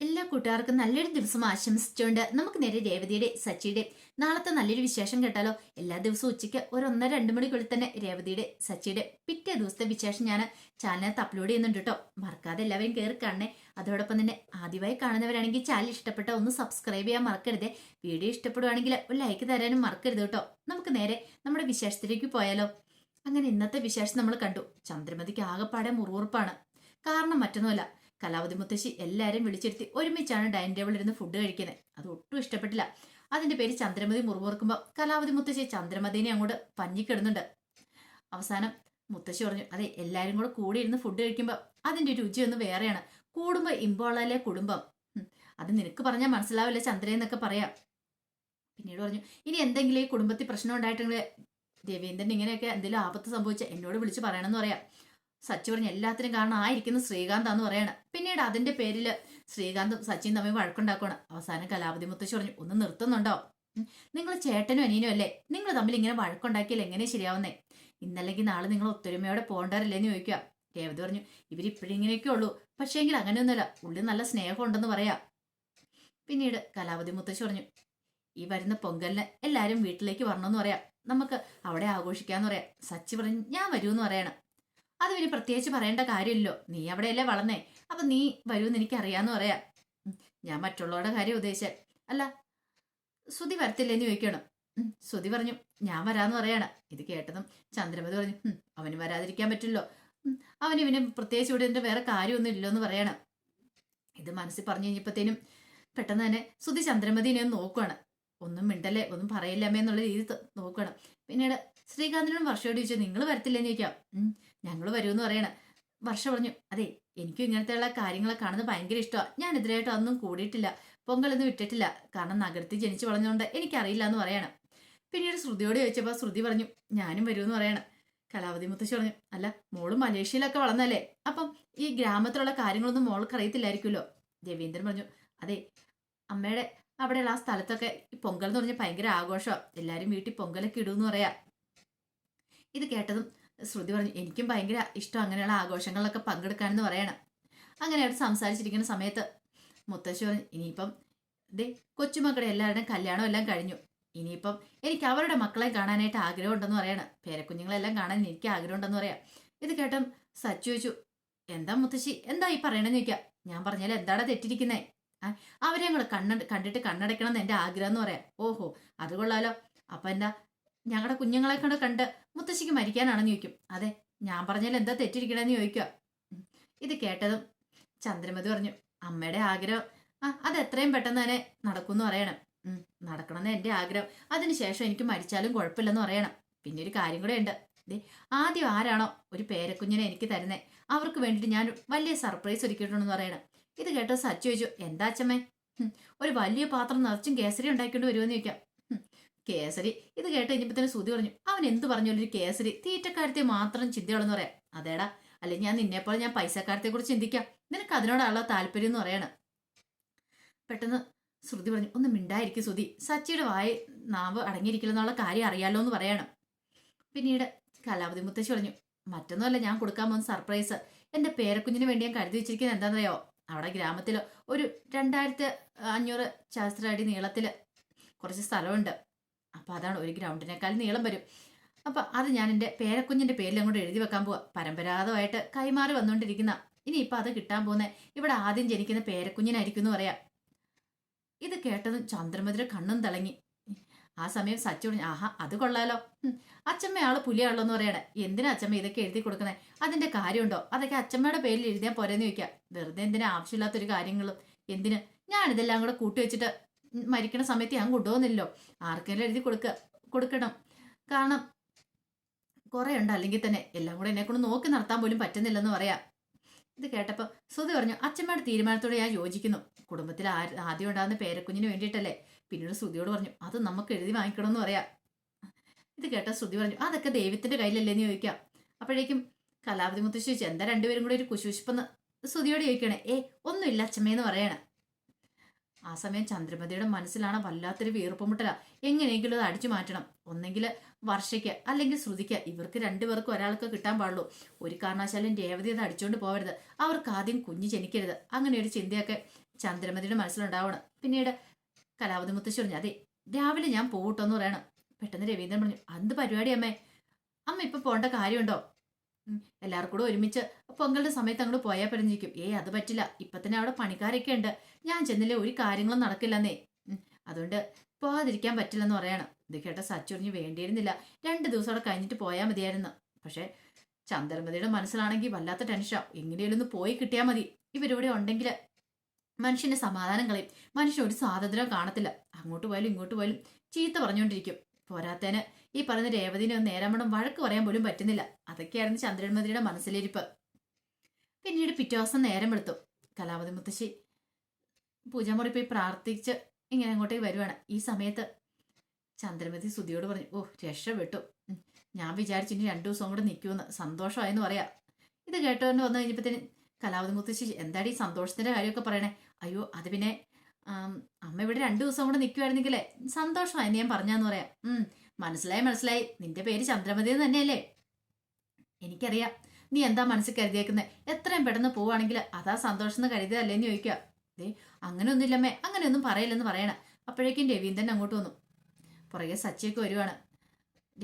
എല്ലാ കൂട്ടുകാർക്കും നല്ലൊരു ദിവസം ആശംസിച്ചുകൊണ്ട് നമുക്ക് നേരെ രേവതിയുടെ സച്ചിയുടെ നാളത്തെ നല്ലൊരു വിശേഷം കേട്ടാലോ? എല്ലാ ദിവസവും ഉച്ചയ്ക്ക് ഒരു ഒന്നര രണ്ട് മണിക്കുള്ളിൽ തന്നെ രേവതിയുടെ സച്ചിയുടെ പിറ്റേ ദിവസത്തെ വിശേഷം ഞാൻ ചാനലിനകത്ത് അപ്ലോഡ് ചെയ്യുന്നുണ്ട് കേട്ടോ മറക്കാതെ എല്ലാവരും കയറി കാണണേ. അതോടൊപ്പം തന്നെ ആദ്യമായി കാണുന്നവരാണെങ്കിൽ ചാനൽ ഇഷ്ടപ്പെട്ട ഒന്ന് സബ്സ്ക്രൈബ് ചെയ്യാൻ മറക്കരുത്. വീഡിയോ ഇഷ്ടപ്പെടുവാണെങ്കിൽ ഒരു ലൈക്ക് തരാനും മറക്കരുത് കേട്ടോ നമുക്ക് നേരെ നമ്മുടെ വിശേഷത്തിലേക്ക് പോയാലോ? അങ്ങനെ ഇന്നത്തെ വിശേഷം നമ്മൾ കണ്ടു. ചന്ദ്രമതിക്ക് ആകെപ്പാടെ മുറുവുറുപ്പാണ് കാരണം മറ്റൊന്നുമല്ല. കലാവതി മുത്തശ്ശി എല്ലാവരും വിളിച്ചിരുത്തി ഒരുമിച്ചാണ് ഡൈനിങ് ടേബിളിൽ ഇരുന്ന് ഫുഡ് കഴിക്കുന്നത്. അത് ഒട്ടും ഇഷ്ടപ്പെട്ടില്ല. അതിന്റെ പേര് ചന്ദ്രമതി മുറിവുറുക്കുമ്പോൾ കലാവതി മുത്തശ്ശി ചന്ദ്രമതിനെ അങ്ങോട്ട് പഞ്ഞിക്കിടുന്നുണ്ട്. അവസാനം മുത്തശ്ശി പറഞ്ഞു അതെ എല്ലാവരും കൂടെ കൂടി ഇരുന്ന് ഫുഡ് കഴിക്കുമ്പോൾ അതിന്റെ രുചി ഒന്ന് വേറെയാണ്. കൂടുമ്പോൾ ഇമ്പോളല്ലേ കുടുംബം? അത് നിനക്ക് പറഞ്ഞാൽ മനസ്സിലാവില്ല ചന്ദ്രയെന്നൊക്കെ പറയാം. പിന്നീട് പറഞ്ഞു ഇനി എന്തെങ്കിലും ഈ കുടുംബത്തിൽ പ്രശ്നം ഉണ്ടായിട്ടുണ്ടെങ്കിൽ രവീന്ദ്രൻ ഇങ്ങനെയൊക്കെ എന്തെങ്കിലും ആപത്ത് സംഭവിച്ച എന്നോട് വിളിച്ച് പറയണമെന്ന് പറയാം. സച്ചി പറഞ്ഞ എല്ലാത്തിനും കാരണം ആയിരിക്കുന്ന ശ്രീകാന്താന്ന് പറയാണ്. പിന്നീട് അതിന്റെ പേരിൽ ശ്രീകാന്തും സച്ചിൻ തമ്മിൽ വഴക്കുണ്ടാക്കണം അവസാനം കലാപതി മുത്തശ്ശി പറഞ്ഞു ഒന്ന് നിർത്തുന്നുണ്ടോ? നിങ്ങൾ ചേട്ടനും അനിയനും അല്ലേ? നിങ്ങൾ തമ്മിൽ ഇങ്ങനെ വഴക്കുണ്ടാക്കിയാൽ എങ്ങനെ ശരിയാവുന്നേ? ഇന്നല്ലെങ്കിൽ നാളെ നിങ്ങൾ ഒത്തൊരുമയോടെ പോകണ്ടവരല്ലേന്ന് ചോദിക്കുക. രേവതി പറഞ്ഞു ഇവരിപ്പോഴും ഇങ്ങനെയൊക്കെ ഉള്ളൂ. പക്ഷേങ്കിൽ അങ്ങനെയൊന്നുമല്ല. ഉള്ളിൽ നല്ല സ്നേഹമുണ്ടെന്ന് പറയാം. പിന്നീട് കലാപതി മുത്തശ്ശി പറഞ്ഞു ഈ വരുന്ന പൊങ്കലിന് എല്ലാവരും വീട്ടിലേക്ക് വരണമെന്ന് പറയാം. നമുക്ക് അവിടെ ആഘോഷിക്കാന്ന് പറയാം. സച്ചി പറഞ്ഞു ഞാൻ വരുമെന്ന് പറയണം. അത് പിന്നെ പ്രത്യേകിച്ച് പറയേണ്ട കാര്യമില്ലല്ലോ. നീ അവിടെയല്ലേ വളർന്നേ. അപ്പൊ നീ വരുമെന്ന് എനിക്ക് അറിയാന്ന് പറയാം ഞാൻ മറ്റുള്ളവരുടെ കാര്യം ഉദ്ദേശിച്ചാൽ അല്ല ശ്രുതി വരത്തില്ലെന്ന് ചോദിക്കണം ശ്രുതി പറഞ്ഞു ഞാൻ വരാന്ന് പറയാണ്. ഇത് കേട്ടതും ചന്ദ്രമതി പറഞ്ഞു അവന് വരാതിരിക്കാൻ പറ്റില്ലോ അവന് ഇവന് പ്രത്യേകിച്ച് ഇവിടെ എന്റെ വേറെ കാര്യമൊന്നും ഇല്ലെന്ന് പറയണം. ഇത് മനസ്സിൽ പറഞ്ഞു കഴിഞ്ഞപ്പോഴത്തേനും പെട്ടെന്ന് തന്നെ ശ്രുതി ചന്ദ്രമതിനെ ഒന്ന് നോക്കുവാണ്. ഒന്നും മിണ്ടല്ലേ? ഒന്നും പറയില്ലമ്മേ എന്നുള്ള രീതി നോക്കണം പിന്നീട് ശ്രീകാന്തിനോട് വർഷയോട് ചോദിച്ചു നിങ്ങൾ വരത്തില്ലെന്ന് ചോദിക്കാം. ഞങ്ങൾ വരുമെന്ന് പറയണ. വർഷ പറഞ്ഞു അതെ എനിക്കും ഇങ്ങനത്തെയുള്ള കാര്യങ്ങളെ കാണുന്നത് ഭയങ്കര ഇഷ്ടമാണ് ഞാൻ എതിരായിട്ട് ഒന്നും കൂടിയിട്ടില്ല. പൊങ്കലൊന്നും വിട്ടിട്ടില്ല കാരണം നഗരത്തിൽ ജനിച്ചു വളഞ്ഞുകൊണ്ട് എനിക്കറിയില്ല എന്ന് പറയണം. പിന്നീട് ശ്രുതിയോട് ചോദിച്ചപ്പോൾ ശ്രുതി പറഞ്ഞു ഞാനും വരുമെന്ന് പറയണം. കലാവതി മുത്തശ്ശി പറഞ്ഞു അല്ല മോൾ മലേഷ്യയിലൊക്കെ വളർന്നല്ലേ? അപ്പം ഈ ഗ്രാമത്തിലുള്ള കാര്യങ്ങളൊന്നും മോൾക്ക് അറിയത്തില്ലായിരിക്കുമല്ലോ രവീന്ദ്രൻ പറഞ്ഞു അതെ അമ്മയുടെ അവിടെയുള്ള ആ സ്ഥലത്തൊക്കെ ഈ പൊങ്കൽ എന്ന് പറഞ്ഞാൽ ഭയങ്കര ആഘോഷമാണ് എല്ലാവരും വീട്ടിൽ പൊങ്കലൊക്കെ ഇടുമെന്ന് പറയാം. ഇത് കേട്ടതും ശ്രുതി പറഞ്ഞു എനിക്കും ഭയങ്കര ഇഷ്ടം അങ്ങനെയുള്ള ആഘോഷങ്ങളിലൊക്കെ പങ്കെടുക്കാനെന്ന് പറയണം. അങ്ങനെ അവിടെ സംസാരിച്ചിരിക്കുന്ന സമയത്ത് മുത്തശ്ശി പറഞ്ഞു ഇനിയിപ്പം ദേ കൊച്ചുമക്കളുടെ എല്ലാവരുടെയും കല്യാണം എല്ലാം കഴിഞ്ഞു. ഇനിയിപ്പം എനിക്ക് അവരുടെ മക്കളെ കാണാനായിട്ട് ആഗ്രഹം ഉണ്ടെന്ന് പറയണം. പേരക്കുഞ്ഞുങ്ങളെല്ലാം കാണാൻ എനിക്ക് ആഗ്രഹം ഉണ്ടെന്ന് പറയാം. ഇത് കേട്ടും സച്ചു ചോദിച്ചു എന്താ മുത്തശ്ശി എന്താ ഈ പറയണെന്ന് ചോദിക്കാം? ഞാൻ പറഞ്ഞാൽ എന്താണ് തെറ്റിരിക്കുന്നേ? അവരെ കണ്ണ കണ്ടിട്ട് കണ്ണടയ്ക്കണം എന്ന് എന്റെ ആഗ്രഹം എന്ന് പറയാം. ഓഹോ അത് കൊള്ളാലോ. അപ്പൊ എന്താ ഞങ്ങളുടെ കുഞ്ഞുങ്ങളെ കൊണ്ട് കണ്ട് മുത്തശ്ശിക്ക് മരിക്കാനാണെന്ന് ചോദിക്കും. അതെ ഞാൻ പറഞ്ഞാൽ എന്താ തെറ്റിരിക്കണമെന്ന് ചോദിക്കുക. ഇത് കേട്ടതും ചന്ദ്രമതി പറഞ്ഞു അമ്മയുടെ ആഗ്രഹം ആ അത് എത്രയും പെട്ടെന്ന് തന്നെ നടക്കുമെന്ന് പറയണം. നടക്കണമെന്ന് എന്റെ ആഗ്രഹം. അതിനുശേഷം എനിക്ക് മരിച്ചാലും കുഴപ്പമില്ലെന്ന് പറയണം. പിന്നെ ഒരു കാര്യം കൂടെ ഉണ്ട്. ആദ്യം ആരാണോ ഒരു പേരക്കുഞ്ഞിനെ എനിക്ക് തരുന്നേ അവർക്ക് വേണ്ടിയിട്ട് ഞാൻ വലിയ സർപ്രൈസ് ഒരുക്കിയിട്ടുണ്ടെന്ന് പറയണം. ഇത് കേട്ടോ സച്ചു ചോദിച്ചു എന്താ അച്ഛമ്മേ? ഒരു വലിയ പാത്രം നിറച്ചും കേസരി ഉണ്ടാക്കിക്കൊണ്ട് വരുമെന്ന് ചോദിക്കാം. കേസരി. ഇത് കേട്ട് കഴിഞ്ഞപ്പോൾ തന്നെ സുതി പറഞ്ഞു അവൻ എന്ത് പറഞ്ഞോലും ഒരു കേസരി? തീറ്റക്കാരത്തെ മാത്രം ചിന്തയുള്ളെന്ന് പറയാം. അതേടാ അല്ലെങ്കിൽ ഞാൻ നിന്നെപ്പോലെ ഞാൻ പൈസക്കാരത്തെ കുറിച്ച് ചിന്തിക്കാം. നിനക്ക് അതിനോടുള്ള താല്പര്യം എന്ന് പറയണം. പെട്ടെന്ന് ശ്രുതി പറഞ്ഞു ഒന്ന് മിണ്ടായിരിക്കും ശ്രുതി. സച്ചിയുടെ വായ നാവ് അടങ്ങിയിരിക്കില്ലെന്നുള്ള കാര്യം അറിയാലോ എന്ന് പറയണം. പിന്നീട് കലാവതി മുത്തശ്ശി പറഞ്ഞു മറ്റൊന്നുമല്ല ഞാൻ കൊടുക്കാൻ പോകുന്ന സർപ്രൈസ്. എന്റെ പേരക്കുഞ്ഞിന് വേണ്ടി ഞാൻ കരുതി വെച്ചിരിക്കുന്നത് എന്താണെന്നറിയോ? അവിടെ ഗ്രാമത്തിൽ ഒരു രണ്ടായിരത്തി അഞ്ഞൂറ് ശാസ്ത്ര അടി നീളത്തിൽ കുറച്ച് സ്ഥലമുണ്ട്. അപ്പൊ അതാണ് ഒരു ഗ്രൗണ്ടിനേക്കാൾ നീളം വരും. അപ്പോൾ അത് ഞാൻ എന്റെ പേരക്കുഞ്ഞിന്റെ പേരിൽ അങ്ങോട്ട് എഴുതി വെക്കാൻ പോവാ. പരമ്പരാഗതമായിട്ട് കൈമാറി വന്നുകൊണ്ടിരിക്കുന്ന ഇനിയിപ്പോൾ അത് കിട്ടാൻ പോകുന്ന ഇവിടെ ആദ്യം ജനിക്കുന്ന പേരക്കുഞ്ഞിനായിരിക്കും എന്ന് പറയാം. ഇത് കേട്ടതും ചന്ദ്രമതിര കണ്ണും തിളങ്ങി. ആ സമയം സച്ചു ആഹാ അത് കൊള്ളാലോ. അച്ചമ്മ ആൾ പുലിയാണല്ലോ എന്ന് പറയണേ. എന്തിനാ അച്ചമ്മ ഇതൊക്കെ എഴുതി കൊടുക്കണേ? അതിന്റെ കാര്യമുണ്ടോ? അതൊക്കെ അച്ചമ്മയുടെ പേരിൽ എഴുതിയാൽ പോരെന്ന് ചോദിക്കാം. വെറുതെ എന്തിനാ ആവശ്യമില്ലാത്തൊരു കാര്യങ്ങളും? എന്തിന്? ഞാൻ ഇതെല്ലാം കൂടെ കൂട്ടി വെച്ചിട്ട് മരിക്കണ സമയത്ത് ഞാൻ കൊണ്ടുപോകുന്നില്ലല്ലോ. ആർക്കെങ്കിലും എഴുതി കൊടുക്ക കൊടുക്കണം. കാരണം കുറെ ഉണ്ട്. അല്ലെങ്കിൽ തന്നെ എല്ലാം കൂടെ എന്നെ കൊണ്ട് നോക്കി നടത്താൻ പോലും പറ്റുന്നില്ലെന്ന് പറയാം. ഇത് കേട്ടപ്പോൾ സുധി പറഞ്ഞു അച്ഛമ്മയുടെ തീരുമാനത്തോടെ ഞാൻ യോജിക്കുന്നു. കുടുംബത്തിൽ ആദ്യം ഉണ്ടാകുന്ന പേരക്കുഞ്ഞിന് വേണ്ടിയിട്ടല്ലേ? പിന്നീട് ശ്രുതിയോട് പറഞ്ഞു അത് നമുക്ക് എഴുതി വാങ്ങിക്കണം എന്ന് പറയാം. ഇത് കേട്ട ശ്രുതി പറഞ്ഞു അതൊക്കെ ദൈവത്തിന്റെ കയ്യിലല്ലേ എന്ന് ചോദിക്കാം. അപ്പോഴേക്കും കലാപതി മുത്തശ്ശി എന്താ രണ്ടുപേരും കൂടെ ഒരു കുശുശിപ്പെന്ന് ശ്രുതിയോട് ചോദിക്കണേ ഏ ഒന്നുമില്ല അച്ഛമ്മയെന്ന് പറയണേ. ആ സമയം ചന്ദ്രമതിയുടെ മനസ്സിലാണ് വല്ലാത്തൊരു വീർപ്പുമുട്ടല എങ്ങനെയെങ്കിലും അത് അടിച്ചു മാറ്റണം. ഒന്നെങ്കിൽ വർഷയ്ക്ക് അല്ലെങ്കിൽ ശ്രുതിക്ക് ഇവർക്ക് രണ്ടുപേർക്കും ഒരാൾക്ക് കിട്ടാൻ പാടുള്ളൂ. ഒരു കാരണവശാലും രേവതി അത് അടിച്ചുകൊണ്ട് പോകരുത് അവർക്ക് ആദ്യം കുഞ്ഞ് ജനിക്കരുത്. അങ്ങനെ ഒരു ചിന്തയൊക്കെ ചന്ദ്രമതിയുടെ മനസ്സിലുണ്ടാവണം. പിന്നീട് കലാവതി മുത്തശ്ശി പറഞ്ഞു അതെ രാവിലെ ഞാൻ പോകട്ടോ എന്ന് പറയണം. പെട്ടെന്ന് രവീന്ദ്രൻ പറഞ്ഞു എന്ത് പരിപാടി അമ്മേ? അമ്മ ഇപ്പൊ പോകേണ്ട കാര്യമുണ്ടോ? എല്ലാവർക്കും കൂടെ ഒരുമിച്ച് പൊങ്കലിന്റെ സമയത്ത് അങ്ങോട്ട് പോയാൽ പറഞ്ഞിരിക്കും ഏയ് അത് പറ്റില്ല. ഇപ്പൊ തന്നെ അവിടെ പണിക്കാരൊക്കെ ഉണ്ട്. ഞാൻ ചെന്നില്ലേ ഒരു കാര്യങ്ങളും നടക്കില്ലെന്നേ. അതുകൊണ്ട് പോകാതിരിക്കാൻ പറ്റില്ലെന്ന് പറയണം. ഇത് കേട്ട സച്ചുറിഞ്ഞ് വേണ്ടിയിരുന്നില്ല. രണ്ട് ദിവസം അവിടെ കഴിഞ്ഞിട്ട് പോയാൽ മതിയായിരുന്നു. പക്ഷെ ചന്ദ്രമതിയുടെ മനസ്സിലാണെങ്കിൽ വല്ലാത്ത ടെൻഷൻ എങ്ങനെയാലും ഒന്ന് പോയി കിട്ടിയാൽ മതി. ഇവരിവിടെ ഉണ്ടെങ്കിൽ മനുഷ്യന്റെ സമാധാനം കളയും. മനുഷ്യൻ ഒരു സ്വാതന്ത്ര്യം കാണത്തില്ല. അങ്ങോട്ട് പോയാലും ഇങ്ങോട്ട് പോയാലും ചീത്ത പറഞ്ഞുകൊണ്ടിരിക്കും പോരാത്തേന് ഈ പറഞ്ഞ രേവതിനെ ഒന്ന് നേരമണം വഴക്ക് പറയാൻ പോലും പറ്റുന്നില്ല. അതൊക്കെയായിരുന്നു ചന്ദ്രന്മതിയുടെ മനസ്സിലിരിപ്പ്. പിന്നീട് പിറ്റേ നേരം എടുത്തു കലാവതി മുത്തശ്ശി പൂജാമുറി പോയി പ്രാർത്ഥിച്ച് ഇങ്ങനെ അങ്ങോട്ടേക്ക് വരുവാണ്. ഈ സമയത്ത് ചന്ദ്രമതി സുധിയോട് പറഞ്ഞു ഓ രക്ഷപ്പെട്ടു. ഞാൻ വിചാരിച്ചു ഇനി രണ്ടു ദിവസം കൂടെ നിൽക്കുമെന്ന്. സന്തോഷമായെന്ന് പറയാം. ഇത് കേട്ടോണ്ട് വന്നു കഴിഞ്ഞപ്പോഴത്തേന് കലാവതി മുത്തശ്ശി എന്താടി സന്തോഷത്തിന്റെ കാര്യമൊക്കെ പറയണേ? അയ്യോ അത് പിന്നെ അമ്മ ഇവിടെ രണ്ടു ദിവസം കൂടെ നിൽക്കുമായിരുന്നെങ്കിലേ സന്തോഷമായി ഞാൻ പറഞ്ഞാന്ന് പറയാം. ഉം മനസ്സിലായി മനസ്സിലായി. നിന്റെ പേര് ചന്ദ്രമതി എന്ന് തന്നെയല്ലേ? എനിക്കറിയാം. നീ എന്താ മനസ്സിൽ കരുതിയേക്കുന്നത് എത്രയും പെട്ടെന്ന് പോവാണെങ്കിൽ അതാ സന്തോഷം എന്ന് കരുതിയതല്ലേന്ന് ചോദിക്കുക. ദേ അങ്ങനെയൊന്നുമില്ലമ്മേ അങ്ങനെയൊന്നും പറയില്ലെന്ന് പറയണ. അപ്പോഴേക്കും രവീന്ദ്രൻ അങ്ങോട്ട് വന്നു. പുറകെ സച്ചിയൊക്കെ വരുവാണ്.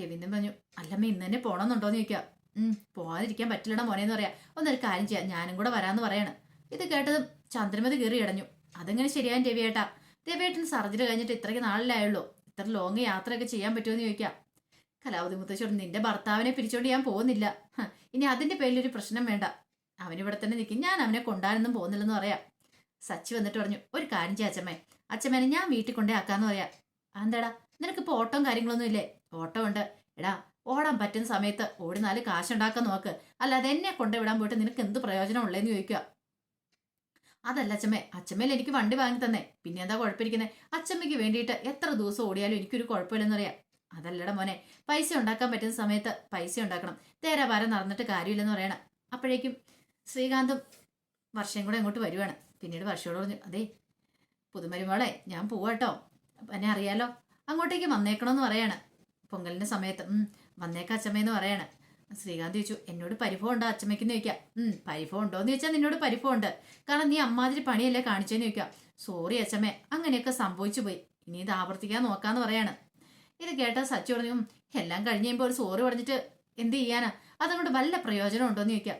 രവീന്ദ്രൻ പറഞ്ഞു അല്ലമ്മ ഇന്ന് തന്നെ പോണമെന്നുണ്ടോന്ന് ചോദിക്കുക. ഉം പോകാതിരിക്കാൻ പറ്റില്ലടാ മോനേന്ന് പറയാം. ഒന്നൊരു കാര്യം ചെയ്യാം ഞാനും കൂടെ വരാമെന്ന് പറയണം. ഇത് കേട്ടതും ചന്ദ്രമതി കയറി ഇടഞ്ഞു. അതെങ്ങനെ ശരിയാൻ രവിയേട്ടാ? രവിയേട്ടൻ സർജറി കഴിഞ്ഞിട്ട് ഇത്രയ്ക്ക് നാളിലായുള്ളൂ. ഇത്ര ലോങ് യാത്രയൊക്കെ ചെയ്യാൻ പറ്റുമെന്ന് ചോദിക്കാം. കലാവതി മുത്തശ്ശോട് നിന്റെ ഭർത്താവിനെ പിരിച്ചോണ്ട് ഞാൻ പോകുന്നില്ല. ഇനി അതിന്റെ പേരിൽ ഒരു പ്രശ്നം വേണ്ട. അവനിവിടെ തന്നെ നിൽക്കും ഞാൻ അവനെ കൊണ്ടാനൊന്നും പോകുന്നില്ലെന്ന് പറയാം. സച്ചി വന്നിട്ട് പറഞ്ഞു ഒരു കാര്യം ചെയ്യാം അച്ഛമ്മേ. അച്ഛമ്മേനെ ഞാൻ വീട്ടിൽ കൊണ്ടേ ആക്കാന്ന് പറയാം. എന്താടാ നിനക്കിപ്പോ ഓട്ടം കാര്യങ്ങളൊന്നും ഇല്ലേ? ഓട്ടം ഉണ്ട്. എടാ ഓടാൻ പറ്റുന്ന സമയത്ത് ഓടി നാല് കാശുണ്ടാക്കാൻ നോക്ക്. അല്ലാതെ എന്നെ കൊണ്ടുവിടാൻ പോയിട്ട് നിനക്ക് എന്ത് പ്രയോജനം ഉള്ളേന്ന് ചോദിക്കുക അതല്ല അച്ഛമ്മേ അച്ഛമ്മേൽ എനിക്ക് വണ്ടി വാങ്ങി തന്നേ. പിന്നെ എന്താ കുഴപ്പമിരിക്കുന്നത് അച്ഛമ്മയ്ക്ക് വേണ്ടിയിട്ട് എത്ര ദിവസം ഓടിയാലും എനിക്കൊരു കുഴപ്പമില്ലെന്ന് പറയാം. അതല്ലടാ മോനെ പൈസ ഉണ്ടാക്കാൻ പറ്റുന്ന സമയത്ത് പൈസ ഉണ്ടാക്കണം. തേരാഭാരം നടന്നിട്ട് കാര്യമില്ലെന്ന് പറയണം. അപ്പോഴേക്കും ശ്രീകാന്തും വർഷം കൂടെ അങ്ങോട്ട് വരുവാണ്. പിന്നീട് വർഷയോട് പറഞ്ഞു അതെ പുതുമരുമോളെ ഞാൻ പോവാട്ടോ എന്നെ അറിയാലോ. അങ്ങോട്ടേക്ക് വന്നേക്കണമെന്ന് പറയാണ്. പൊങ്കലിന്റെ സമയത്ത് വന്നേക്കാം അച്ഛമ്മയെന്ന് പറയാണ്. ശ്രീകാന്ത് ചോദിച്ചു എന്നോട് പരിഭവം ഉണ്ടോ അച്ഛമ്മയ്ക്കെന്ന് ചോദിക്കാം ഉം പരിഭവം ഉണ്ടോ എന്ന് ചോദിച്ചാൽ നിന്നോട് പരിഭവം ഉണ്ട് കാരണം നീ അമ്മാതിരി പണിയല്ലേ കാണിച്ചെന്ന് ചോദിക്കാം. സോറി അച്ഛമ്മേ അങ്ങനെയൊക്കെ സംഭവിച്ചു പോയി. ഇനി ഇത് ആവർത്തിക്കാൻ നോക്കാന്ന് പറയാണ്. ഇത് കേട്ട സച്ചു പറഞ്ഞു എല്ലാം കഴിഞ്ഞ് കഴിയുമ്പോൾ ഒരു സോറി പറഞ്ഞിട്ട് എന്ത് ചെയ്യാനാ? അതുകൊണ്ട് വല്ല പ്രയോജനം ഉണ്ടോന്ന് ചോദിക്കാം.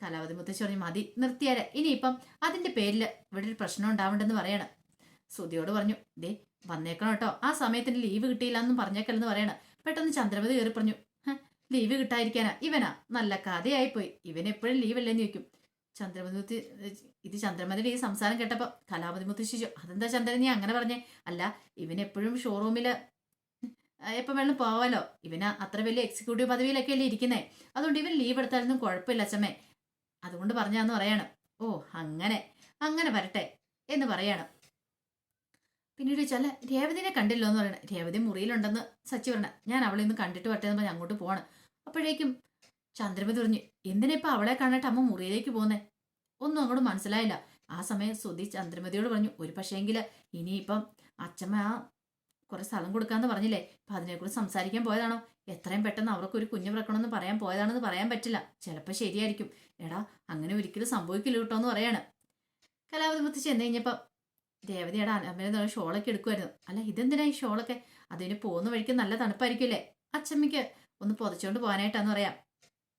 കലാവതി മുത്തശ്ശി പറഞ്ഞു മതി നിർത്തിയാരെ. ഇനിയിപ്പം അതിന്റെ പേരിൽ ഇവിടെ ഒരു പ്രശ്നം ഉണ്ടാവണ്ടെന്ന് പറയണം. സുതിയോട് പറഞ്ഞു ദേ വന്നേക്കണം കേട്ടോ. ആ സമയത്തിന് ലീവ് കിട്ടിയില്ല എന്നും പറഞ്ഞേക്കല്ലെന്ന് പറയണം. പെട്ടെന്ന് ചന്ദ്രമതി കയറി പറഞ്ഞു "ഹ, ലീവ് കിട്ടാതിരിക്കാനാ. ഇവനാ. നല്ല കഥയായി പോയി ഇവൻ എപ്പോഴും ലീവ് അല്ലെന്ന് ചോദിക്കും. ചന്ദ്രമതി ഇത് ചന്ദ്രമതിയുടെ ഈ സംസാരം കേട്ടപ്പോ കലാപതി ചോദിച്ചു അതെന്താ ചന്ദ്രൻ നീ അങ്ങനെ പറഞ്ഞേ? അല്ല ഇവൻ എപ്പോഴും ഷോറൂമിൽ എപ്പം വേണം പോവാലോ. ഇവന് അത്ര വലിയ എക്സിക്യൂട്ടീവ് പദവിയിലൊക്കെ അല്ലേ ഇരിക്കുന്നേ. അതുകൊണ്ട് ഇവൻ ലീവ് എടുത്താലൊന്നും കുഴപ്പമില്ല അച്ഛമ്മേ. അതുകൊണ്ട് പറഞ്ഞാന്ന് പറയണം. ഓ അങ്ങനെ. അങ്ങനെ വരട്ടെ എന്ന് പറയണം. പിന്നീട് ചില രേവതിനെ കണ്ടില്ലോ എന്ന് പറയണം. രേവതി മുറിയിലുണ്ടെന്ന് സച്ചി പറഞ്ഞ ഞാൻ അവളെ ഒന്ന് കണ്ടിട്ട് വരട്ടെ എന്ന് പറഞ്ഞ് അങ്ങോട്ട് പോവാണ്. അപ്പോഴേക്കും ചന്ദ്രമതി പറഞ്ഞു എന്തിനാ ഇപ്പൊ അവളെ കാണാട്ട് അമ്മ മുറിയിലേക്ക് പോകുന്നേ? ഒന്നും അങ്ങോട്ട് മനസ്സിലായില്ല. ആ സമയം സുധി ചന്ദ്രമതിയോട് പറഞ്ഞു ഒരു പക്ഷേങ്കിൽ ഇനിയിപ്പം അച്ഛമ്മ ആ കുറെ സ്ഥലം കൊടുക്കാന്ന് പറഞ്ഞില്ലേ അപ്പൊ അതിനെക്കുറിച്ച് സംസാരിക്കാൻ പോയതാണോ? എത്രയും പെട്ടെന്ന് അവർക്ക് ഒരു കുഞ്ഞു പിറക്കണമെന്ന് പറയാൻ പോയതാണെന്ന് പറയാൻ പറ്റില്ല. ചിലപ്പോൾ ശരിയായിരിക്കും. എടാ അങ്ങനെ ഒരിക്കലും സംഭവിക്കില്ല കേട്ടോ എന്ന് പറയാണ്. കലാവതി മുത്തി എന്ന് കഴിഞ്ഞപ്പം ദേവതയുടെ അമ്മയുടെ ഷോളൊക്കെ എടുക്കുമായിരുന്നു അല്ല ഇതെന്തിനാ ഈ ഷോളൊക്കെ? അതിന് പോകുന്ന വഴിക്ക് നല്ല തണുപ്പായിരിക്കില്ലേ അച്ചമ്മയ്ക്ക് ഒന്ന് പൊതച്ചുകൊണ്ട് പോകാനായിട്ടാന്ന് പറയാം.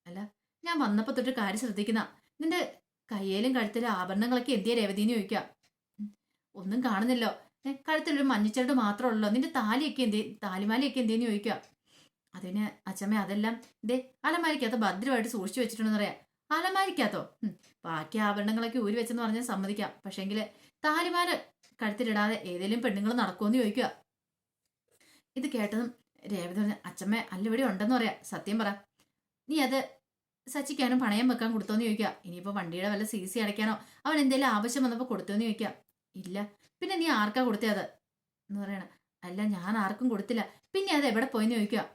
അല്ല ഞാൻ വന്നപ്പോ തൊട്ട് കാര്യം ശ്രദ്ധിക്കുന്ന. നിന്റെ കയ്യിലും കഴുത്തിലും ആഭരണങ്ങളൊക്കെ എന്തിയാ രേവതിന്ന് ചോദിക്കാം ഒന്നും കാണുന്നില്ലോ. കഴുത്തിലൊരു മഞ്ഞച്ചരട് മാത്രമേ ഉള്ളൂ. നിന്റെ താലിയൊക്കെ എന്തേ താലിമാലയൊക്കെ എന്തേന്ന് ചോദിക്കുക? അതിന് അച്ഛമ്മ അതെല്ലാം ഇതേ അലമാരിക്കകത്ത് ഭദ്രമായിട്ട് സൂക്ഷിച്ചു വെച്ചിട്ടുണ്ടെന്ന് പറയാം. അലമാരിക്കകത്തോ? ബാക്കി ആഭരണങ്ങളൊക്കെ ഊരി വെച്ചെന്ന് പറഞ്ഞാൽ സമ്മതിക്കാം. പക്ഷേങ്കിൽ താലിമാല കഴുത്തിലിടാതെ ഏതെങ്കിലും പെണ്ണുങ്ങൾ നടക്കുമെന്ന് ചോദിക്കുക. ഇത് കേട്ടതും രേവതി പറഞ്ഞ അച്ഛമ്മ അല്ല ഇവിടെ ഉണ്ടെന്ന് പറയാ. സത്യം പറ. നീ അത് സച്ചിക്കാനും പണയം വെക്കാൻ കൊടുത്തോന്ന് ചോദിക്കുക. ഇനിയിപ്പോ വണ്ടിയുടെ വല്ല സി സി അടയ്ക്കാനോ? അവൻ എന്തെങ്കിലും ആവശ്യം വന്നപ്പോ കൊടുത്തോന്ന് ചോദിക്കുക. ഇല്ല. പിന്നെ നീ ആർക്കാ കൊടുത്തേ അത്? എന്ന് പറയണ. അല്ല ഞാൻ ആർക്കും കൊടുത്തില്ല. പിന്നെ അത് എവിടെ പോയെന്ന് ചോദിക്കുക?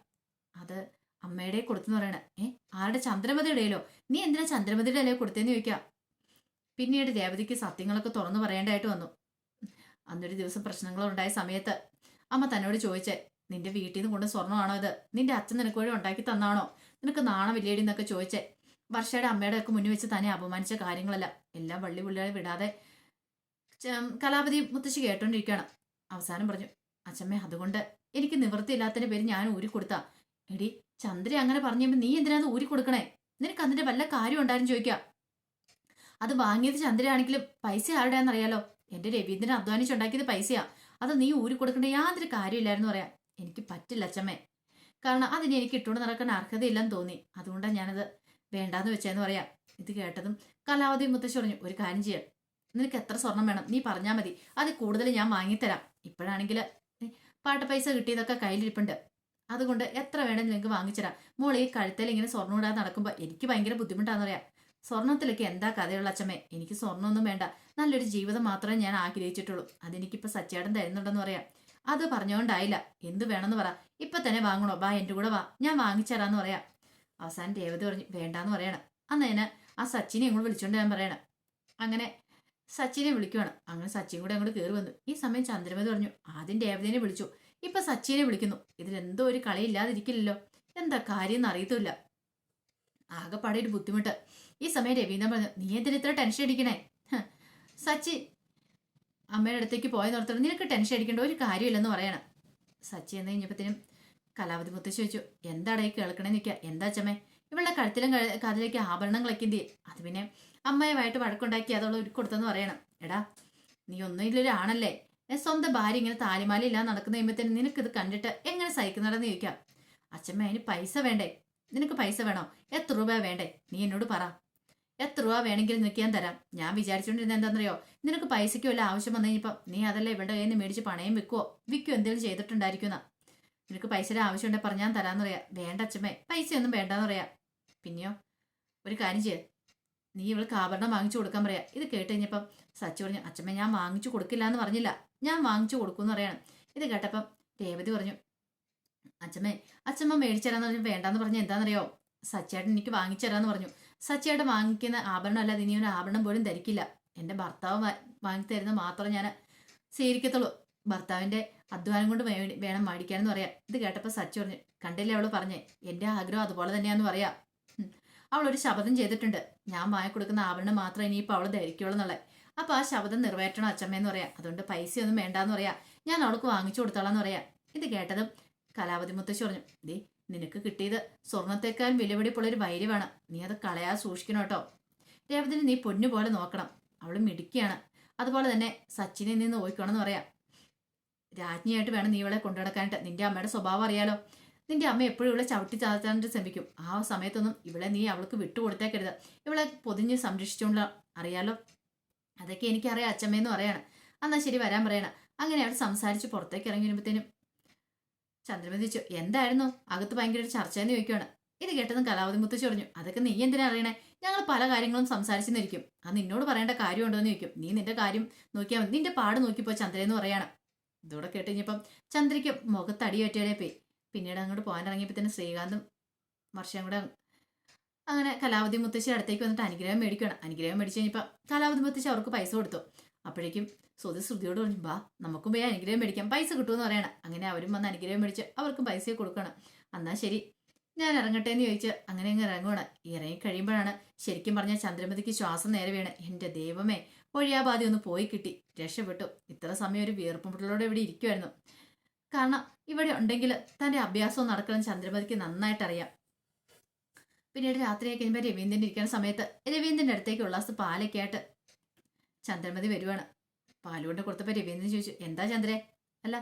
അത് അമ്മയുടെ കൊടുത്തെന്ന് പറയണ. ഏ ആരുടെ? ചന്ദ്രമതിയുടെ ഇടയിലോ നീ എന്തിനാ ചന്ദ്രമതിയുടെ അല്ലേ കൊടുത്തേന്ന് ചോദിക്കുക? പിന്നീട് രേവതിക്ക് സത്യങ്ങളൊക്കെ തുറന്നു പറയേണ്ടതായിട്ട് വന്നു. അന്നൊരു ദിവസം പ്രശ്നങ്ങളുണ്ടായ സമയത്ത് അമ്മ തന്നോട് ചോദിച്ചേ നിന്റെ വീട്ടിൽ നിന്ന് കൊണ്ട് സ്വർണമാണോ ഇത്? നിന്റെ അച്ഛൻ നിനക്ക് വഴി ഉണ്ടാക്കി തന്നാണോ? നിനക്ക് നാണമില്ലേടി എന്നൊക്കെ ചോദിച്ചേ. വർഷയുടെ അമ്മയുടെ ഒക്കെ മുന്നിൽ വെച്ച് തന്നെ അപമാനിച്ച കാര്യങ്ങളല്ല. എല്ലാം വള്ളി പുള്ളികളെ വിടാതെ കലാപതി മുത്തശ്ശി കേട്ടോണ്ടിരിക്കുകയാണ് അവസാനം പറഞ്ഞു അച്ഛമ്മേ അതുകൊണ്ട് എനിക്ക് നിവൃത്തിയില്ലാത്തതിന്റെ പേര് ഞാൻ ഊരി കൊടുത്താ. എടി ചന്ദ്ര അങ്ങനെ പറഞ്ഞപ്പോ നീ എന്തിനാന്ന് ഊരി കൊടുക്കണേ? നിനക്ക് അതിന്റെ വല്ല കാര്യം ഉണ്ടായിരുന്നു ചോദിക്കാം. അത് വാങ്ങിയത് ചന്ദ്രയാണെങ്കിലും പൈസ ആരുടെയാണെന്ന് അറിയാലോ എന്റെ രവീന്ദ്രൻ അധ്വാനിച്ചുണ്ടാക്കിയത് പൈസയാ. അത് നീ ഊരി കൊടുക്കേണ്ട യാതൊരു കാര്യമില്ലായിരുന്നു പറയാം. എനിക്ക് പറ്റില്ല അച്ഛമ്മേ കാരണം അതിന് എനിക്ക് ഇട്ടുകൊണ്ട് നടക്കാൻ അർഹതയില്ലെന്ന് തോന്നി. അതുകൊണ്ടാണ് ഞാനത് വേണ്ടാന്ന് വെച്ചതെന്ന് പറയാം. ഇത് കേട്ടതും കലാവതി മുത്തശ്ശി പറഞ്ഞു ഒരു കാര്യം ചെയ്യാം. നിനക്ക് എത്ര സ്വർണം വേണം? നീ പറഞ്ഞാൽ മതി. അത് കൂടുതൽ ഞാൻ വാങ്ങിത്തരാം. ഇപ്പോഴാണെങ്കിൽ പാട്ട പൈസ കിട്ടിയതൊക്കെ കയ്യിലിരിപ്പുണ്ട്. അതുകൊണ്ട് എത്ര വേണമെങ്കിലും നിങ്ങൾക്ക് വാങ്ങിച്ചരാം. മോൾ ഈ കഴുത്തിൽ ഇങ്ങനെ സ്വർണം ഇടാതെ നടക്കുമ്പോൾ എനിക്ക് ഭയങ്കര ബുദ്ധിമുട്ടാണെന്ന് പറയാം. സ്വർണത്തിലൊക്കെ എന്താ കഥയുള്ള അച്ഛമ്മേ എനിക്ക് സ്വർണമൊന്നും വേണ്ട. നല്ലൊരു ജീവിതം മാത്രമേ ഞാൻ ആഗ്രഹിച്ചിട്ടുള്ളൂ. അതെനിക്കിപ്പോൾ സച്ചേടൻ തരുന്നുണ്ടെന്ന് പറയാം. അത് പറഞ്ഞുകൊണ്ടായില്ല എന്ത് വേണമെന്ന് പറ. ഇപ്പൊ തന്നെ വാങ്ങണോ? ബാ എന്റെ കൂടെ വാ. ഞാൻ വാങ്ങിച്ചരാന്ന് പറയാം. അവസാനം രേവതി പറഞ്ഞു വേണ്ടാന്ന് പറയണം. അന്ന് അതിനെ ആ സച്ചിനെ ഇങ്ങോട്ട് വിളിച്ചോണ്ട് ഞാൻ പറയണം. അങ്ങനെ സച്ചിനെ വിളിക്കുവാണ്. അങ്ങനെ സച്ചിൻ കൂടെ അങ്ങോട്ട് കയറി വന്നു. ഈ സമയം ചന്ദ്രമതി പറഞ്ഞു ആദ്യം രേവതിനെ വിളിച്ചു. ഇപ്പൊ സച്ചിനെ വിളിക്കുന്നു. ഇതിലെന്തോ ഒരു കളി ഇല്ലാതിരിക്കില്ലല്ലോ എന്താ കാര്യം അറിയത്തില്ല ആകെപ്പാടെ ഒരു ബുദ്ധിമുട്ട്. ഈ സമയം രവീന്ദ്രൻ പറഞ്ഞു നീ എന്തിനാ ഇത്ര ടെൻഷൻ അടിക്കണേ? സച്ചി അമ്മയുടെ അടുത്തേക്ക് പോയി നിർത്തണം നിനക്ക് ടെൻഷൻ അടിക്കേണ്ട ഒരു കാര്യമില്ലെന്ന് പറയണം. സച്ചി എന്ന് കഴിഞ്ഞപ്പോഴത്തേനും കലാവതി മുത്തശ്ശി ചോദിച്ചു എന്താടേ കേൾക്കണേ നിൽക്കുക എന്താ ചമ്മേ ഇവളുടെ കഴുത്തിലും കാതിലേക്ക് ആഭരണങ്ങളൊക്കെ എന്ത്? അത് പിന്നെ അമ്മയുമായിട്ട് വഴക്കുണ്ടാക്കി അതോളം ഒരു കൊടുത്തെന്ന് പറയണം. എടാ നീ ഒന്നുമില്ലൊരു ആണല്ലേ? ഞാൻ സ്വന്തം ഭാര്യ ഇങ്ങനെ താലിമാല ഇല്ലാതെ നടക്കുന്ന കഴിയുമ്പോഴത്തേനും നിനക്കിത് കണ്ടിട്ട് എങ്ങനെ സഹിക്കുന്നുണ്ടെന്ന് ചോദിക്കാം. അച്ഛമ്മ അതിന് പൈസ വേണ്ടേ? നിനക്ക് പൈസ വേണോ? എത്ര രൂപ വേണ്ടേ? നീ എന്നോട് പറ. എത്ര രൂപ വേണമെങ്കിലും നിനക്ക് ഞാൻ തരാം. ഞാൻ വിചാരിച്ചുകൊണ്ടിരുന്ന എന്താണെന്നറിയോ? നിനക്ക് പൈസയ്ക്ക് വല്ല ആവശ്യം വന്നു കഴിഞ്ഞപ്പം നീ അതല്ല ഇവളുടെ കയ്യിൽ നിന്ന് മേടിച്ച് പണയം വെക്കുവോ? വിൽക്കുവോ? എന്തെങ്കിലും ചെയ്തിട്ടുണ്ടായിരിക്കുന്ന നിനക്ക് പൈസയുടെ ആവശ്യമുണ്ടെങ്കിൽ പറഞ്ഞാൽ തരാന്ന് പറയാം വേണ്ട അച്ഛമ്മേ പൈസയൊന്നും വേണ്ടെന്ന് പറയാം പിന്നെയോ ഒരു കാര്യം ചെയ്യ. നീ ഇവൾക്ക് ആഭരണം വാങ്ങിച്ചു കൊടുക്കാൻ പറയാം. ഇത് കേട്ട് കഴിഞ്ഞപ്പം സച്ചു പറഞ്ഞു അച്ഛമ്മ ഞാൻ വാങ്ങിച്ചു കൊടുക്കില്ല എന്ന് പറഞ്ഞില്ല. ഞാൻ വാങ്ങിച്ചു കൊടുക്കുമെന്ന് പറയണം. ഇത് കേട്ടപ്പം രേവതി പറഞ്ഞു അച്ഛമ്മേ അച്ഛമ്മ മേടിച്ചു തരാന്ന് പറഞ്ഞു വേണ്ടാന്ന് പറഞ്ഞു എന്താണെന്നറിയോ സച്ചേട്ടൻ എനിക്ക് വാങ്ങിച്ചു തരാന്ന് പറഞ്ഞു. സച്ചേട്ടൻ വാങ്ങിക്കുന്ന ആഭരണം അല്ലാതെ ഇനി ഒരു ആഭരണം പോലും ധരിക്കില്ല. എന്റെ ഭർത്താവ് വാങ്ങിത്തരുന്ന വാങ്ങി തരുന്ന മാത്രം ഞാൻ സ്വീകരിക്കത്തുള്ളൂ. ഭർത്താവിന്റെ അധ്വാനം കൊണ്ട് വേണം മേടിക്കാനെന്ന് പറയാം. ഇത് കേട്ടപ്പോൾ സച്ചി പറഞ്ഞു കണ്ടില്ലേ അവൾ പറഞ്ഞേ എന്റെ ആഗ്രഹം അതുപോലെ തന്നെയാന്ന് പറയാം. അവൾ ഒരു ശബ്ദം ചെയ്തിട്ടുണ്ട്. ഞാൻ വാങ്ങി കൊടുക്കുന്ന ആഭരണം മാത്രം ഇനിയിപ്പോൾ അവൾ ധരിക്കുള്ളൂ എന്നുള്ളത് അപ്പോൾ ആ ശബ്ദം നിറവേറ്റണം അച്ഛമ്മയെന്ന് പറയാം. അതുകൊണ്ട് പൈസയൊന്നും വേണ്ടാന്ന് പറയാം. ഞാൻ അവൾക്ക് വാങ്ങിച്ചു കൊടുത്തോളാം എന്ന് പറയാം. ഇത് കേട്ടതും കലാപതി മുത്തശ്ശി പറഞ്ഞു ദേ നിനക്ക് കിട്ടിയത് സ്വർണത്തേക്കാൾ വിലപിടിപ്പുള്ളൊരു വൈര്യമാണ് നീ അത് കളയാ സൂക്ഷിക്കണം കേട്ടോ. രേവതിനെ നീ പൊന്നുപോലെ നോക്കണം. അവൾ മിടുക്കിയാണ്. അതുപോലെ തന്നെ സച്ചിനെ നീ നോക്കണമെന്ന് പറയാം. രാജ്ഞിയായിട്ട് വേണം നീ ഇവളെ കൊണ്ടുനടക്കാനായിട്ട്. നിന്റെ അമ്മയുടെ സ്വഭാവം അറിയാലോ. നിന്റെ അമ്മ എപ്പോഴും ഇവളെ ചവിട്ടി ചാത്താനായിട്ട് ശ്രമിക്കും. ആ സമയത്തൊന്നും ഇവളെ നീ അവൾക്ക് വിട്ടുകൊടുത്തേക്കരുത്. ഇവളെ പൊതിഞ്ഞ് സംരക്ഷിച്ചുകൊണ്ട് അറിയാലോ. അതൊക്കെ എനിക്കറിയാം. അച്ഛമ്മയെന്ന് പറയാണ് എന്നാൽ ശരി വരാൻ പറയണം. അങ്ങനെ അവൾ സംസാരിച്ച് പുറത്തേക്ക് ഇറങ്ങി വരുമ്പോഴത്തേനും ചന്ദ്രമതി ചോദിച്ചു എന്തായിരുന്നു? അകത്ത് ഭയങ്കര ഒരു ചർച്ചയെന്ന് ചോദിക്കുകയാണ് ഇത് കേട്ടതും കലാവതി മുത്തശ്ശി പറഞ്ഞു അതൊക്കെ നീ എന്തിനാ അറിയണേ? ഞങ്ങൾ പല കാര്യങ്ങളും സംസാരിച്ചെന്നിരിക്കും. അത് നിന്നോട് പറയേണ്ട കാര്യമുണ്ടോ എന്ന് ചോദിക്കും. നീ നിന്റെ കാര്യം നോക്കിയാൽ മതി. നിന്റെ പാട് നോക്കിപ്പോ ചന്ദ്രയെന്ന് പറയാണ്. ഇതോടെ കേട്ട് കഴിഞ്ഞപ്പം ചന്ദ്രയ്ക്ക് മുഖത്തടി പറ്റിയാലേ പോയി. പിന്നീട് അങ്ങോട്ട് പോകാൻ ഇറങ്ങിയപ്പോൾ തന്നെ ശ്രീകാന്തും വർഷം കൂടെ അങ്ങനെ കലാവതി മുത്തശ്ശി അടുത്തേക്ക് വന്നിട്ട് അനുഗ്രഹം മേടിക്കുകയാണ് അനുഗ്രഹം മേടിച്ച് കഴിഞ്ഞപ്പോൾ കലാവതി മുത്തശ്ശി അവർക്ക് പൈസ കൊടുത്തു. അപ്പോഴേക്കും സ്വതി ശ്രുതിയോട് പറഞ്ഞു ബാ നമുക്കും പോയി അനുഗ്രഹം മേടിക്കാം. പൈസ കിട്ടുമെന്ന് പറയണം. അങ്ങനെ അവരും വന്ന് അനുഗ്രഹം മേടിച്ച് അവർക്കും പൈസ കൊടുക്കണം. എന്നാൽ ശരി. ഞാൻ ഇറങ്ങട്ടെ എന്ന് ചോദിച്ച് അങ്ങനെ അങ്ങ് ഇറങ്ങുവാണ്. ഇറങ്ങി കഴിയുമ്പോഴാണ് ശരിക്കും പറഞ്ഞാൽ ചന്ദ്രമതിക്ക് ശ്വാസം നേരെ വീണ്. എന്റെ ദൈവമേ ഒഴിയാബാധി ഒന്ന് പോയി കിട്ടി. രക്ഷപ്പെട്ടു. ഇത്ര സമയം ഒരു വീർപ്പുമുട്ടലോടെ ഇവിടെ ഇരിക്കുമായിരുന്നു കാരണം ഇവിടെ ഉണ്ടെങ്കിൽ തന്റെ അഭ്യാസവും നടക്കണം ചന്ദ്രമതിക്ക് നന്നായിട്ട് അറിയാം പിന്നീട് രാത്രിയായി കഴിയുമ്പോൾ രവീന്ദ്രൻ ഇരിക്കുന്ന സമയത്ത് രവീന്ദ്രന്റെ അടുത്തേക്ക് ഉള്ളാസ് പാലൊക്കെ ആയിട്ട് ചന്ദ്രമതി വരുവാണ്. പാലുകൊണ്ട് കൊണ്ട് കൊടുത്തപ്പോൾ രവീന്ദ്രൻ ചോദിച്ചു എന്താ ചന്ദ്രേ? അല്ല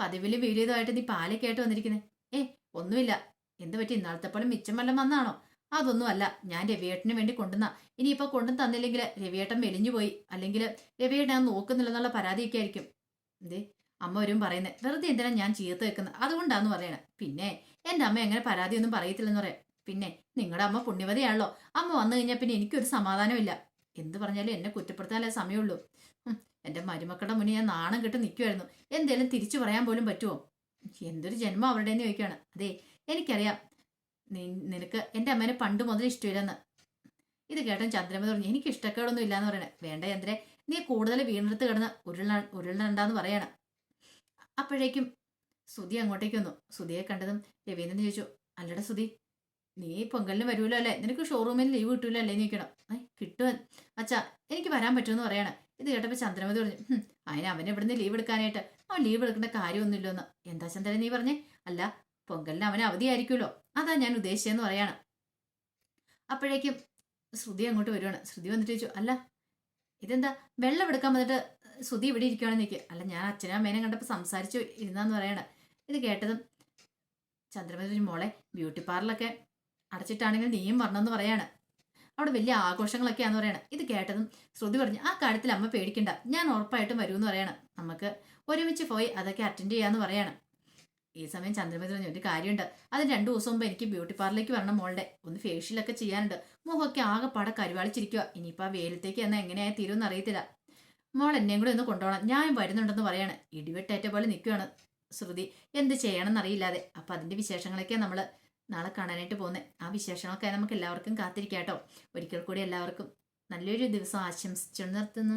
പതിവിൽ വീലിയതുമായിട്ട് നീ പാലൊക്കെ കേട്ട് വന്നിരിക്കുന്നത് ഏ ഒന്നുമില്ല. എന്ത് പറ്റി? ഇന്നാളത്തെ പോലെ മിച്ചം വല്ലം വന്നാണോ? അതൊന്നും അല്ല. ഞാൻ രവിയേട്ടന് വേണ്ടി കൊണ്ടുവന്ന. ഇനിയിപ്പോ കൊണ്ടു തന്നില്ലെങ്കിൽ രവിയേട്ടൻ മെലിഞ്ഞു പോയി. അല്ലെങ്കിൽ രവിയേട്ടൻ ഞാൻ നോക്കുന്നില്ലെന്നുള്ള പരാതിയൊക്കെ ആയിരിക്കും. എന്തേ? അമ്മ വരും പറയുന്നത് വെറുതെ എന്തിനാ ഞാൻ ചീർത്ത് വെക്കുന്നത് അതുകൊണ്ടാന്ന് പറയണേ. പിന്നെ എന്റെ അമ്മ എങ്ങനെ പരാതിയൊന്നും പറയത്തില്ലെന്ന് പറയാം. പിന്നെ നിങ്ങളുടെ അമ്മ പുണ്യവതിയാണല്ലോ. അമ്മ വന്നു കഴിഞ്ഞാൽ പിന്നെ എനിക്കൊരു സമാധാനമില്ല. എന്ത് പറഞ്ഞാലും എന്നെ കുറ്റപ്പെടുത്താനേ സമയമുള്ളൂ. എന്റെ മരുമക്കളുടെ മുന്നിൽ ഞാൻ നാണം കെട്ട് നിൽക്കുമായിരുന്നു എന്തേലും തിരിച്ചു പറയാൻ പോലും പറ്റുമോ എന്തൊരു ജന്മം അവരുടെ എന്ന് ചോദിക്കുകയാണ്. അതെ എനിക്കറിയാം. നിനക്ക് എന്റെ അമ്മേനെ പണ്ട് മുതൽ ഇഷ്ടമില്ലെന്ന്. ഇത് കേട്ടൻ ചന്ദ്രമതി പറഞ്ഞു എനിക്ക് ഇഷ്ടക്കേടൊന്നും ഇല്ലാന്ന് പറയണേ. വേണ്ട ചന്ദ്രെ നീ കൂടുതൽ വീണെടുത്ത് കിടന്ന് ഉരുള ഉരുളണ്ടാന്ന് പറയണം. അപ്പോഴേക്കും സുധി അങ്ങോട്ടേക്ക് വന്നു. സുധിയെ കണ്ടതും രവീന്ദ്രൻ ചോദിച്ചു അല്ലട സുധി നീ പൊങ്കലിന് വരുമല്ലോ അല്ലേ? നിനക്ക് ഷോറൂമിൽ ലീവ് കിട്ടൂല അല്ലേ നിൽക്കണം ഏ കിട്ടുമോ അച്ഛാ എനിക്ക് വരാൻ പറ്റുമെന്ന് പറയണം. ഇത് കേട്ടപ്പോൾ ചന്ദ്രമതി പറഞ്ഞു "ഹും, അതിന് അവൻ ഇവിടുന്ന് ലീവ് എടുക്കാനായിട്ട്. അവൻ ലീവ് എടുക്കേണ്ട കാര്യമൊന്നുമില്ലെന്ന്. എന്താ ചന്ദ്രൻ നീ പറഞ്ഞേ? അല്ല പൊങ്കലിന് അവന് അവധിയായിരിക്കുമല്ലോ അതാ ഞാൻ ഉദ്ദേശിച്ചതെന്ന് പറയാണ്. അപ്പോഴേക്കും ശ്രുതി അങ്ങോട്ട് വരുവാണ്. ശ്രുതി വന്നിട്ട് ചോദിച്ചു അല്ല ഇതെന്താ? വെള്ളം എടുക്കാൻ വന്നിട്ട് ശ്രുതി ഇവിടെ ഇരിക്കുവാണെന്ന് നിൽക്കുക അല്ല ഞാൻ അച്ഛനും മേനെ കണ്ടപ്പോൾ സംസാരിച്ചു ഇരുന്നാന്ന് പറയണ. ഇത് കേട്ടതും ചന്ദ്രമതി മോളെ ബ്യൂട്ടി പാർലറൊക്കെ അടച്ചിട്ടാണെങ്കിൽ നീയും വരണമെന്ന് പറയാണ്. അവിടെ വലിയ ആഘോഷങ്ങളൊക്കെയാന്ന് പറയണം. ഇത് കേട്ടതും ശ്രുതി പറഞ്ഞു ആ കാര്യത്തിൽ അമ്മ പേടിക്കണ്ട. ഞാൻ ഉറപ്പായിട്ടും വരുമെന്ന് പറയണം. നമുക്ക് ഒരുമിച്ച് പോയി അതൊക്കെ അറ്റൻഡ് ചെയ്യാന്ന് പറയാണ്. ഈ സമയം ചന്ദ്രമതി പറഞ്ഞു ഒരു കാര്യമുണ്ട്. അത് രണ്ടു ദിവസം മുമ്പ് എനിക്ക് ബ്യൂട്ടി പാർലറിലേക്ക് വരണം മോളുടെ. ഒന്ന് ഫേഷ്യലൊക്കെ ചെയ്യാനുണ്ട്. മുഖമൊക്കെ ആകെ പാടെ കരുവാളിച്ചിരിക്കുക ഇനിയിപ്പോൾ ആ വെയിലത്തേക്ക് എന്നാൽ എങ്ങനെയായി തീരുമെന്ന് അറിയത്തില്ല. മോൾ എന്നെയും കൂടെ ഒന്ന് കൊണ്ടുപോകണം. ഞാൻ വരുന്നുണ്ടെന്ന് പറയാണ്. ഇടിവെട്ടേറ്റ പോലെ നിൽക്കുകയാണ് ശ്രുതി. എന്ത് ചെയ്യണമെന്ന് അറിയില്ലാതെ. അപ്പം അതിന്റെ വിശേഷങ്ങളൊക്കെ നമ്മൾ നാളെ കാണാനായിട്ട് പോകുന്നത് ആ വിശേഷങ്ങളൊക്കെ നമുക്ക് എല്ലാവർക്കും കാത്തിരിക്കാം കേട്ടോ ഒരിക്കൽ കൂടി എല്ലാവർക്കും നല്ലൊരു ദിവസം ആശംസിച്ചു നിർത്തുന്നു